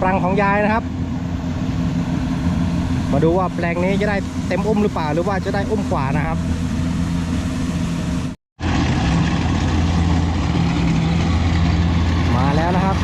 ปรังของยายนะครับ มาดูว่าแปลงนี้จะได้เต็มอุ้มหรือเปล่าหรือว่าจะได้อุ้มกว่านะครับ มาแล้วนะครับ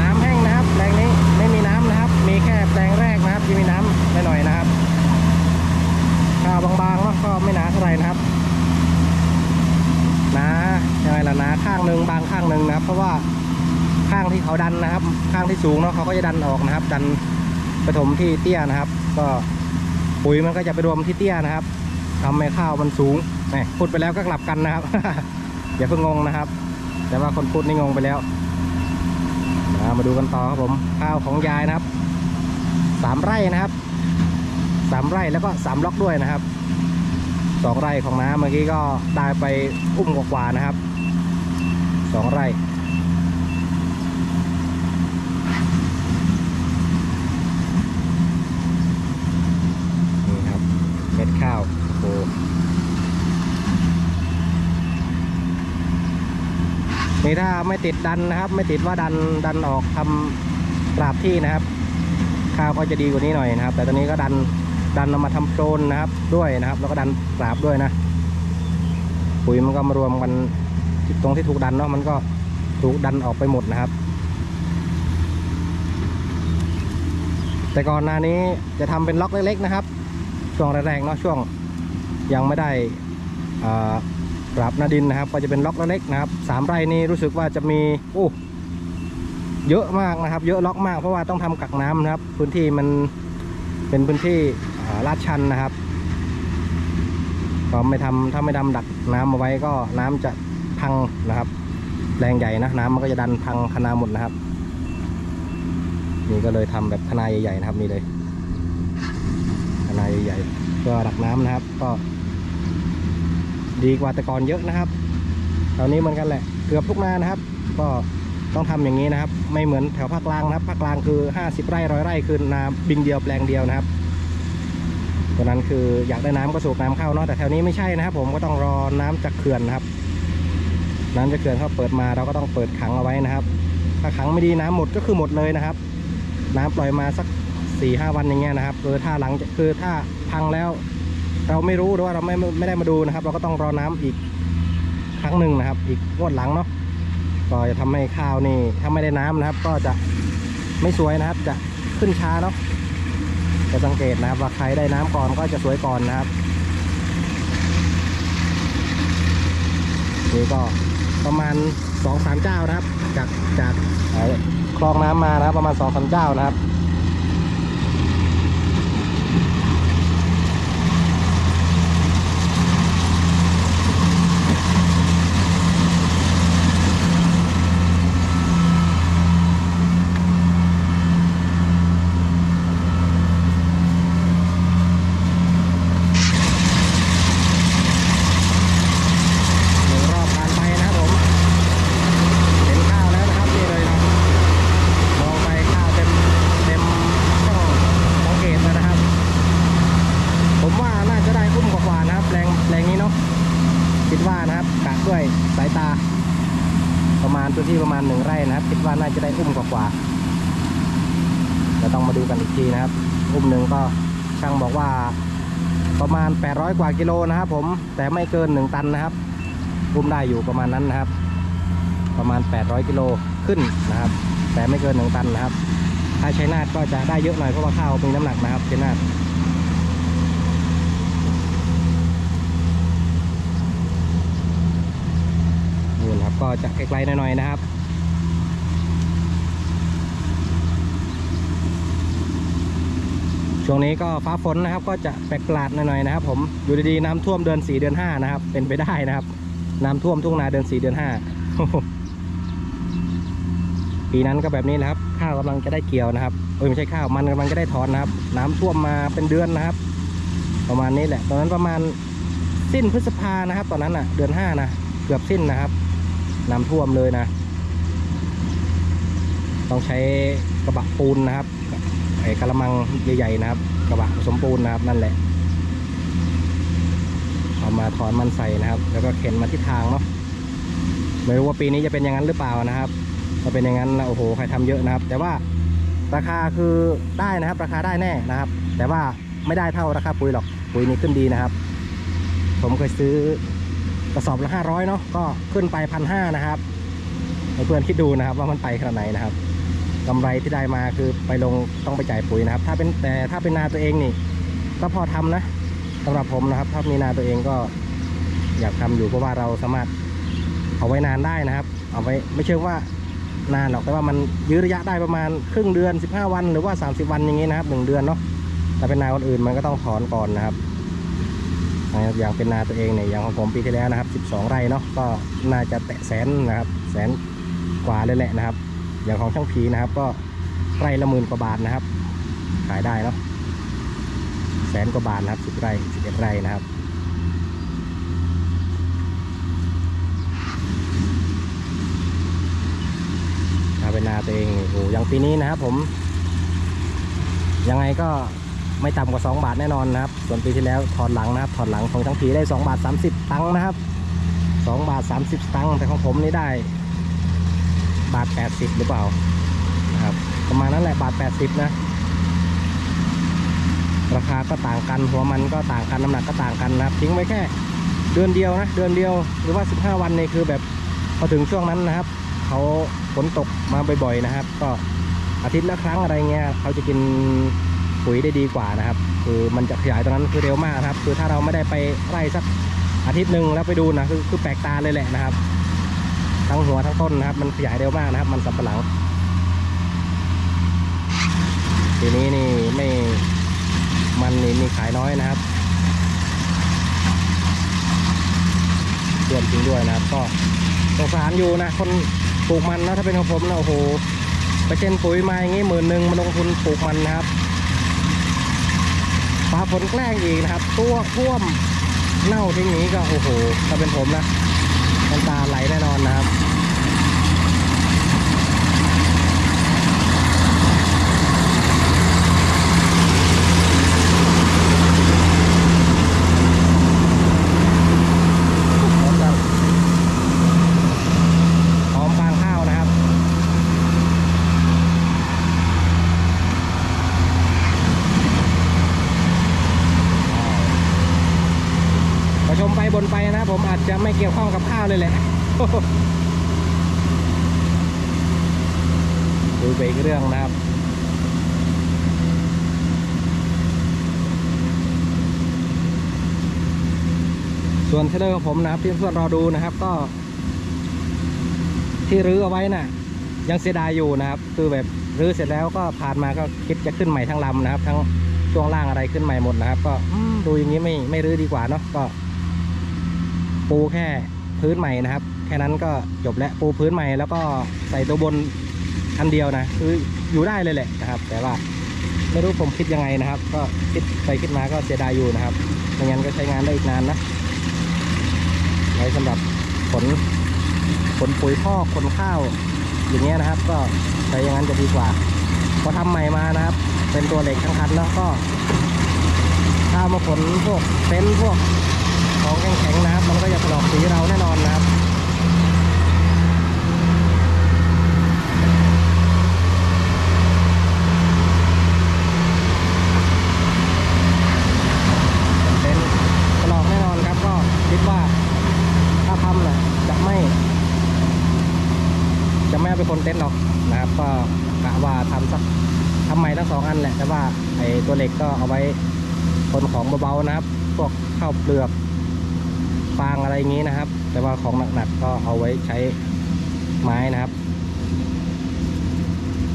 น้ำแห้งนะครับแปลงนี้ไม่มีน้ำนะครับ มีแค่แปลงแรกนะครับที่มีน้ำไม่หน่อยนะครับข้าวบางๆเนาะก็ไม่หนาเท่าไหร่นะครับหนายังไงล่ะหนาข้างหนึ่งบางข้างหนึ่งนะครับ เพราะว่าข้างที่เขาดันนะครับ ข้างที่ สูงเนาะเขาก็จะดันออกนะครับ ดันไปถมที่เตี้ยนะครับ ก็ปุ๋ยมันก็จะไปรวมที่เตี้ยนะครับทำให้ข้าวมันสูงนี่พูดไปแล้วก็กลับกันนะครับ อย่าเพิ่งงงนะครับ แต่ว่าคนพูดนี่งงไปแล้วอ่ามาดูกันต่อครับผมข้าวของยายนะครับสามไร่นะครับสามไร่แล้วก็สามล็อกด้วยนะครับสองไร่ของน้าเมื่อกี้ก็ได้ไปอุ้มกว่าๆนะครับสองไร่นี่ครับาโอ้โหนี่ถ้าไม่ติดดันนะครับ ไม่ติดว่าดันดันออกทำปราบที่นะครับ ข้าวก็จะดีกว่านี้หน่อยนะครับ แต่ตอนนี้ก็ดันดันเอามาทำโซนนะครับด้วยนะครับ แล้วก็ดันปราบด้วยนะปุ๋ยมันก็มารวมกันตรงที่ถูกดันเนาะมันก็ถูกดันออกไปหมดนะครับ แต่ก่อนหน้านี้จะทำเป็นล็อกเล็กๆนะครับ ช่วงแรกๆเนาะช่วงยังไม่ได้ปรับนาดินนะครับ ก็จะเป็นล็อกเล็กนะครับสามไร่นี้รู้สึกว่าจะมีโอ้เยอะมากนะครับ เยอะล็อกมากเพราะว่าต้องทำกักน้ำนะครับ พื้นที่มันเป็นพื้นที่ลาดชันนะครับก็ไม่ทำถ้าไม่ทำดักน้ำเอาไว้ก็น้ำจะพังนะครับ แรงใหญ่นะน้ำมันก็จะดันพังคณาหมดนะครับ นี่ก็เลยทำแบบคณาใหญ่ๆนะครับนี่เลย คณาใหญ่ก็ดักน้ำนะครับ ก็ ดีกว่าแต่ก่อนเยอะนะครับตอนนี้เหมือนกันแหละ เกือบทุกนานะครับ ก็ต้องทำอย่างนี้นะครับ ไม่เหมือนแถวภาคกลางนะครับภาคกลางคือ 50 ไร่ร้อยไร่คือนาบิงเดียวแปลงเดียวนะครับตัวนั้นคืออยากได้น้ำก็สูบน้ำเข้าเนาะแต่แถวนี้ไม่ใช่นะครับ ผมก็ต้องรอน้ำจากเขื่อนนะครับ น้ำจากเขื่อนเขาเปิดมาเราก็ต้องเปิดขังเอาไว้นะครับ ถ้าขังไม่ดีน้ำหมดก็คือหมดเลยนะครับ น้ำปล่อยมาสัก 4ี่ห้าวันอย่างเงี้ยนะครับคือถ้าหลังคือถ้าพังแล้ว เราไม่รู้หรือว่าเราไม่ไม่ได้มาดูนะครับ เราก็ต้องรอน้ำอีกครั้งหนึ่งนะครับ อีกงวดหลังเนาะก็จะทำให้ข้าวนี่ถ้าไม่ได้น้ำนะครับ ก็จะไม่สวยนะครับ จะขึ้นช้าเนาะจะสังเกตนะครับว่าใครได้น้ำก่อนก็จะสวยก่อนนะครับนี่ก็ประมาณสองสามเจ้านะครับ จากจากคลองน้ำมานะครับ ประมาณสองสามเจ้านะครับ หนึ่งรอบผ่านไปนะครับผม เห็นข้าวแล้วนะครับนี่เลยนะมองไปข้าวเต็มเต็มช่องสังเกตเลยนะครับ ผมว่าน่าจะได้อุ้มกว่าๆนะครับแรงแรงนี้เนาะคิดว่านะครับกะด้วยสายตา ประมาณพื้น ที่ประมาณหนึ่งไร่นะครับ คิดว่าน่าจะได้อุ้มกว่าๆจะต้องมาดูกันอีกทีนะครับ อุ้มหนึ่งก็ช่างบอกว่าประมาณ 800 กว่ากิโลนะครับผมแต่ไม่เกิน 1 ตันนะครับอุ้มได้อยู่ประมาณนั้นนะครับ ประมาณ 800 กิโลขึ้นนะครับ แต่ไม่เกิน 1 ตันนะครับ ถ้าใช้นาทก็จะได้เยอะหน่อยเพราะว่าข้าวมีน้ำหนักนะครับใช้นาท ก็ จะไกลๆหน่อยๆนะครับช่วงนี้ก็ฟ้าฝนนะครับ ก็จะแปลกประหลาดหน่อยๆนะครับ ผมอยู่ดีๆน้ำท่วมเดือน4เดือน5นะครับ เป็นไปได้นะครับ น้ำท่วมทุ่งนาเดือน4เดือน5ปีนั้นก็แบบนี้นะครับข้าวกำลังจะได้เกี่ยวนะครับเอ้ยไม่ใช่ข้าวมันกำลังจะได้ถอนนะครับ น้ำท่วมมาเป็นเดือนนะครับ ประมาณนี้แหละ ตอนนั้นประมาณสิ้นพฤษภานะครับ ตอนนั้นอะ เดือนห้านะเกือบสิ้นนะครับ น้ำท่วมเลยนะ ต้องใช้กระบะปูนนะครับไอ้กระมังใหญ่ๆนะครับ กระบะผสมปูนนะครับนั่นแหละเอามาถอนมันใส่นะครับ แล้วก็เข็นมาที่ทางเนาะไม่รู้ว่าปีนี้จะเป็นอย่างนั้นหรือเปล่านะครับถ้าเป็นอย่างนั้นนะโอ้โหใครทำเยอะนะครับ แต่ว่าราคาคือได้นะครับ ราคาได้แน่นะครับ แต่ว่าไม่ได้เท่าราคาปุ๋ยหรอกปุ๋ยนี่ขึ้นดีนะครับ ผมเคยซื้อ ระสอบละห้าร้อยเนาะก็ขึ้นไปพันห้านะครับเพื่อนคิดดูนะครับว่ามันไปขนาดไหนนะครับกำไรที่ได้มาคือไปลงต้องไปจ่ายปุ๋ยนะครับ ถ้าเป็นแต่ถ้าเป็นนาตัวเองนี่ ก็พอทำนะสำหรับผมนะครับ ถ้ามีนาตัวเองก็อยากทำอยู่เพราะว่าเราสามารถเอาไว้นานได้นะครับ เอาไว้ไม่เชื่อว่านานหรอกแต่ว่ามันยื้อระยะได้ประมาณครึ่งเดือน 15 วัน หรือว่า 30 วันอย่างนี้นะครับหนึ่งเดือนเนาะแต่เป็นนาคนอื่นมันก็ต้องถอนก่อนนะครับ นะครับอย่างเป็นนาตัวเองเนี่ยอย่างของผมปีที่แล้วนะครับ 12 ไร่เนาะก็น่าจะแตะแสนนะครับแสนกว่าเลยแหละนะครับ อย่างของช่างผีนะครับ ก็ไร่ละหมื่นกว่าบาทนะครับ ขายได้เนาะแสนกว่าบาทนะครับ 10 ไร่ 11 ไร่นะครับเป็นนาตัวเองโอ้อย่างปีนี้นะครับผมยังไงก็ ไม่ต่ำกว่า 2 บาทแน่นอนนะครับ ส่วนปีที่แล้วถอนหลังนะครับถอนหลังของทั้งผีได้ 2 บาท 30 ตังค์นะครับ 2 บาท 30 ตังค์แต่ของผมนี่ได้ บาท 80 หรือเปล่านะครับประมาณนั้นแหละบาท 80 นะ ราคาก็ต่างกันหัวมันก็ต่างกันน้ำหนักก็ต่างกันนะครับ ทิ้งไว้แค่เดือนเดียวนะเดือนเดียวหรือว่า 15 วันนี่คือแบบพอถึงช่วงนั้นนะครับเขาฝนตกมาบ่อยๆนะครับ ก็อาทิตย์ละครั้งอะไรเงี้ยเขาจะกิน ปุ๋ยได้ดีกว่านะครับ คือมันจะขยายตรงนั้นคือเร็วมากนะครับ คือถ้าเราไม่ได้ไปไร่สักอาทิตย์หนึ่งแล้วไปดูนะคือคือแปลกตาเลยแหละนะครับ ทั้งหัวทั้งต้นนะครับ มันขยายเร็วมากนะครับ มันสับปะหลัง ทีนี้นี่ไม่มันนี่มีขายน้อยนะครับเดือนจริงด้วยนะครับ ก็สงสารอยู่นะคนปลูกมันนะถ้าเป็นของผมนะโอ้โหไปเช่นปุ๋ยมาอย่างงี้หมื่นหนึ่งมาลงทุนปลูกมันนะครับ ฟ้าฝนแกล้งอีกนะครับ ตัวท่วมเน่าทิ้งนี้ก็โอ้โหถ้าเป็นผมนะน้ำตาไหลแน่นอนนะครับ พร้อมกับพร้อมฟางข้าวนะครับ ประชมไปบ นไปนะผมอาจจะไม่เกี่ยวข้องกับข้าวเลยแหละดูไปอีกเรื่องนะครับส่วนเทเลอร์ของผมนะครับที่เพื่อนรอดูนะครับก็ ที่รื้อเอาไว้น่ะ ยังเสียดายอยู่นะครับ คือแบบรื้อเสร็จแล้วก็ผ่านมาก็คิดจะขึ้นใหม่ทั้งลำนะครับ ทั้งช่วงล่างอะไรขึ้นใหม่หมดนะครับ ก็ดูอย่างนี้ไม่ไม่รื้อดีกว่าเนาะก็ ปูแค่พื้นใหม่นะครับ แค่นั้นก็จบแล้วปูพื้นใหม่แล้วก็ใส่ตัวบนอันเดียวนะคืออยู่ได้เลยแหละนะครับ แต่ว่าไม่รู้ผมคิดยังไงนะครับ ก็คิดไปคิดมาก็เสียดายอยู่นะครับไม่งั้นก็ใช้งานได้อีกนานนะไว้สำหรับผลผลปุ๋ยพอกผลข้าวอย่างเงี้ยนะครับ ก็ใช้อย่างนั้นจะดีกว่าพอทำใหม่มานะครับ เป็นตัวเหล็กทั้งคันเนาะก็ถ้ามาผลพวกเต็นท์พวก ของแข็งๆนะครับ มันก็จะถลอกสีเราแน่นอนนะครับเป็นตลอกแน่นอนครับก็คิดว่าถ้าทำนะจะไม่ จะไม่เอาไปคนเต็นหรอกนะครับก็กะว่าทำสักทำใหม่ทั้งสองอันแหละแต่ว่าไอ้ตัวเหล็กก็เอาไว้คนของเบาๆนะครับ พวกข้าวเปลือก ของหนักๆก็เอาไว้ใช้ไม้นะครับ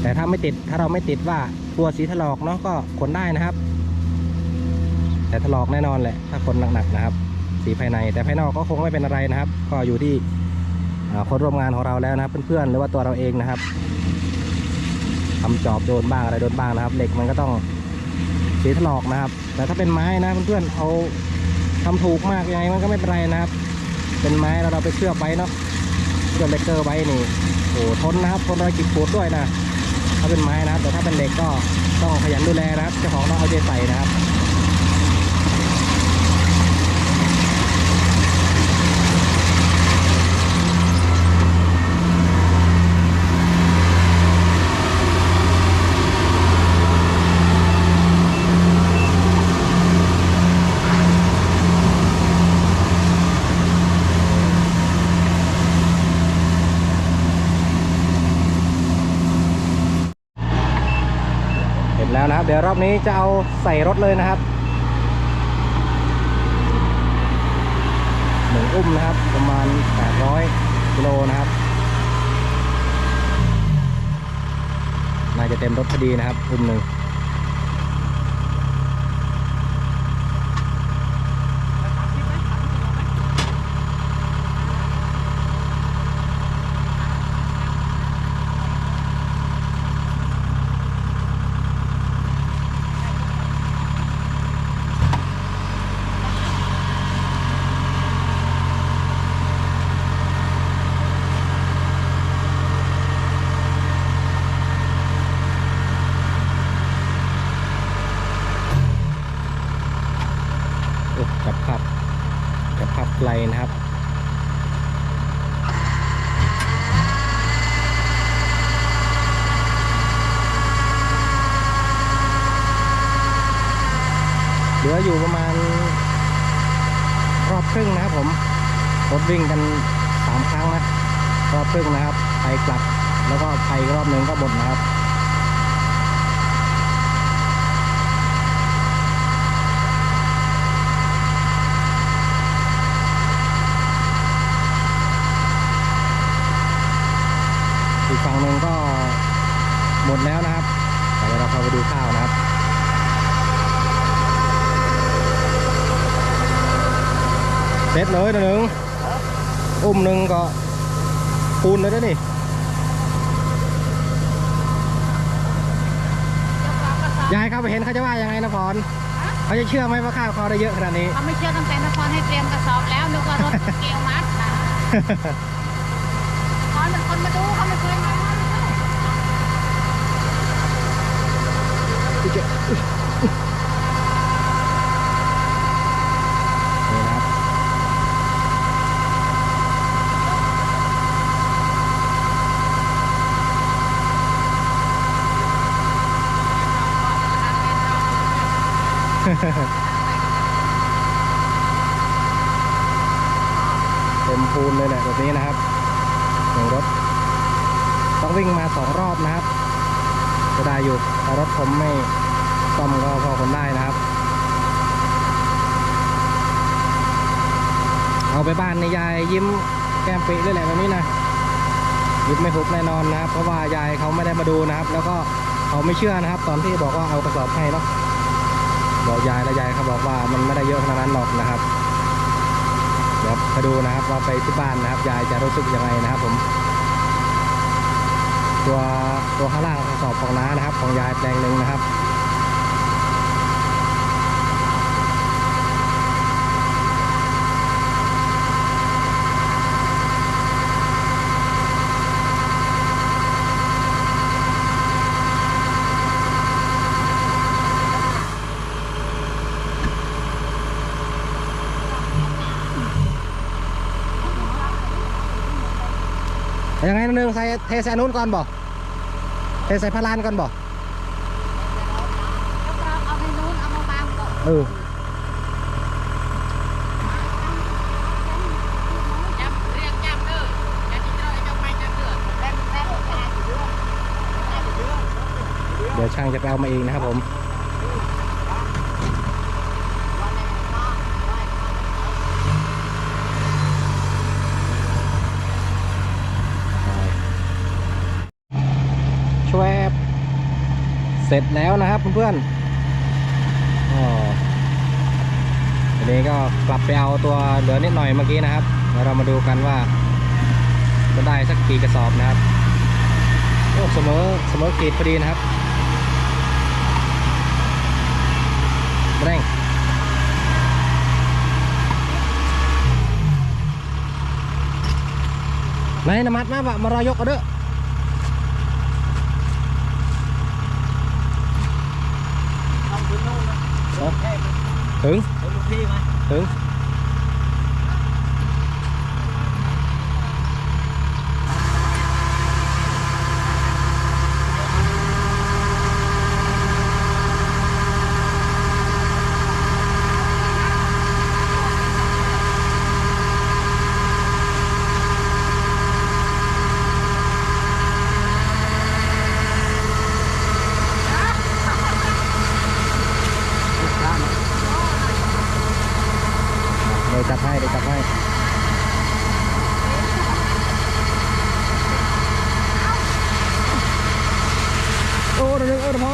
แต่ถ้าไม่ติดถ้าเราไม่ติดว่ากลัวสีถลอกเนาะก็ขนได้นะครับ แต่ถลอกแน่นอนแหละถ้าคนหนักๆนะครับ สีภายในแต่ภายนอกก็คงไม่เป็นอะไรนะครับ ก็อยู่ที่คนร่วมงานของเราแล้วนะครับ เพื่อนๆหรือว่าตัวเราเองนะครับทำจอบโดนบ้างอะไรโดนบ้างนะครับเหล็กมันก็ต้องสีถลอกนะครับ แต่ถ้าเป็นไม้นะเพื่อนๆเอาทำถูกมากยังไงมันก็ไม่เป็นไรนะครับ เป็นไม้แล้วเราไปเชื่อไว้เนาะเชื่อเบรกเกอร์ไว้นี่โอ้ทนนะครับทนรอยขีดขูดด้วยนะถ้าเป็นไม้นะครับแต่ถ้าเป็นเหล็กก็ต้องขยันดูแลนะครับเจ้าของต้องเอาใจใส่นะครับ เสร็จแล้วนะครับ เดี๋ยวร อบนี้จะเอาใส่รถเลยนะครับหนึ่งอุ้มนะครับ ประมาณ 800กิโลนะครับ น่าจะเต็มรถพอดีนะครับอุ้มหนึ่ง ไลนะครับเหลืออยู่ประมาณรอบครึ่งนะครับผมรถวิ่งกันสามครั้งนะรอบครึ่งนะครับ ไปกลับแล้วก็ไปรอบหนึ่งก็หมดนะครับ ฝั่งหนึ่งก็หมดแล้วนะครับเดี๋ยวเราเข้าไปดูข้าวนะครับเสร็จเลยนะหนึ่งอุ้มหนึ่งก็ปูนเลยนะนี่ยายเข้าไปเห็นเขาจะว่ายังไงนะพรเขาจะเชื่อไหมว่าข้าวเขาได้เยอะขนาดนี้เขาไม่เชื่อตั้งแต่นครให้เตรียมกระสอบแล้วนึกว่ารถเกลมัดนะตอนเป็นคนมาดูเขาไม่เคยมา นี่นะครับ เต็มพูนเลยแหละแบบนี้นะครับหนึ่งรถ ต้องวิ่งมาสองรอบนะครับ จะได้อยู่แต่รถผมไม่ ซ่อมก็พอคนได้นะครับ เอาไปบ้านในยายยิ้มแก้มปีเลยแหละแบบนี้นะยิ้มไม่หุบแน่นอนนะครับ เพราะว่ายายเขาไม่ได้มาดูนะครับ แล้วก็เขาไม่เชื่อนะครับ ตอนที่บอกว่าเอากระสอบให้เนาะบอกยายแล้วยายเขาบอกว่ามันไม่ได้เยอะขนาดนั้นหรอกนะครับเดี๋ยวไปดูนะครับว่าไปที่บ้านนะครับ ยายจะรู้สึกยังไงนะครับ ผม ตัวตัวข้างล่างกระสอบของน้านะครับ ของยายแปลงหนึ่งนะครับ ยังไงนิดนึงใส่เทใส่นู้นก่อนบ่เทใส่พารานก่อนบ่เอาไปนู้นเอามาบางก็เออจับเรียงจับเด้ออย่าจิตเราจะไปจับเดือดแรงแรงแรงอยู่ด้วยแรงอยู่ด้วยเดี๋ยวช่างจะไปเอามาเองนะครับผมไป เส ร็จแล้วนะครับเพื่อนๆอ๋อทีนี้ก็กลับไปเอาตัวเหลือนิดหน่อยเมื่อกี้นะครับแล้วเรามาดูกันว่าจะได้สักกี่กระสอบนะครับโอ้เสมอเสมอเกรดพอดีนะครับแรงไหนนมัดมาบะมารอยกเอาเด้อ เอาถึงนู่นนะ เอ้า แค่ ถึง ถึงลูกพี่ไหมถึง เดี๋ยวจัดให้เดี๋ยวจัดให้โอ้เดี๋ยวเดี๋ยวเออเดี๋ยวพ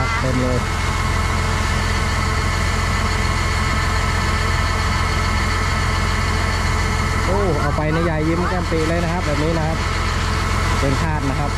ร เต็มเต็มเลยโอ้เอาไปในยายยิ้มแก้มปีเลยนะครับ แบบนี้นะครับเป็นคาดนะครับ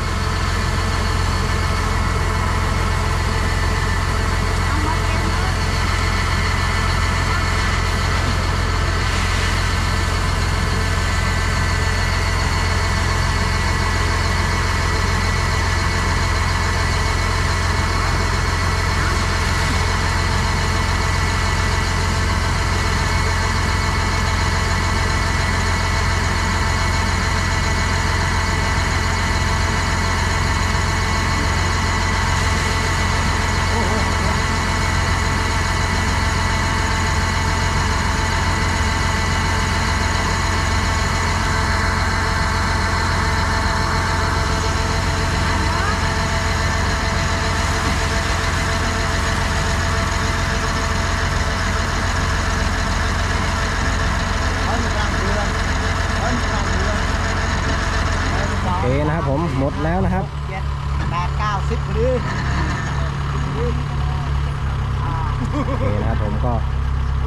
เอาหนึ่งกลางเดือนเอาหนึ่งกลางเดือน เอาหนึ่งกลางโอเคนะครับผมหมดแล้วนะครับเจ็ดแปดเก้าสิบพอดีอ่าโอเคนะครับผมก็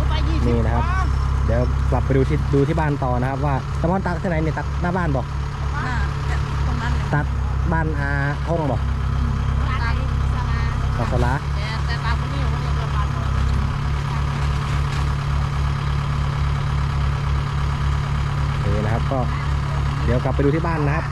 ไปยี่สิบนี่นะครับกว่าเดี๋ยวกลับไปดูที่ดูที่บ้านต่อนะครับ ว่าตะมอนตักที่ไหนเนี่ยตักหน้าบ้านบอกน่ะตรงนั้นเลยตักบ้านอาท่งบอกตามสลาตักสลาแต่แต่ตามคนนี้คนนี้ประมาณโอเคนะครับก็เดี๋ยวกลับไปดูที่บ้านนะครับ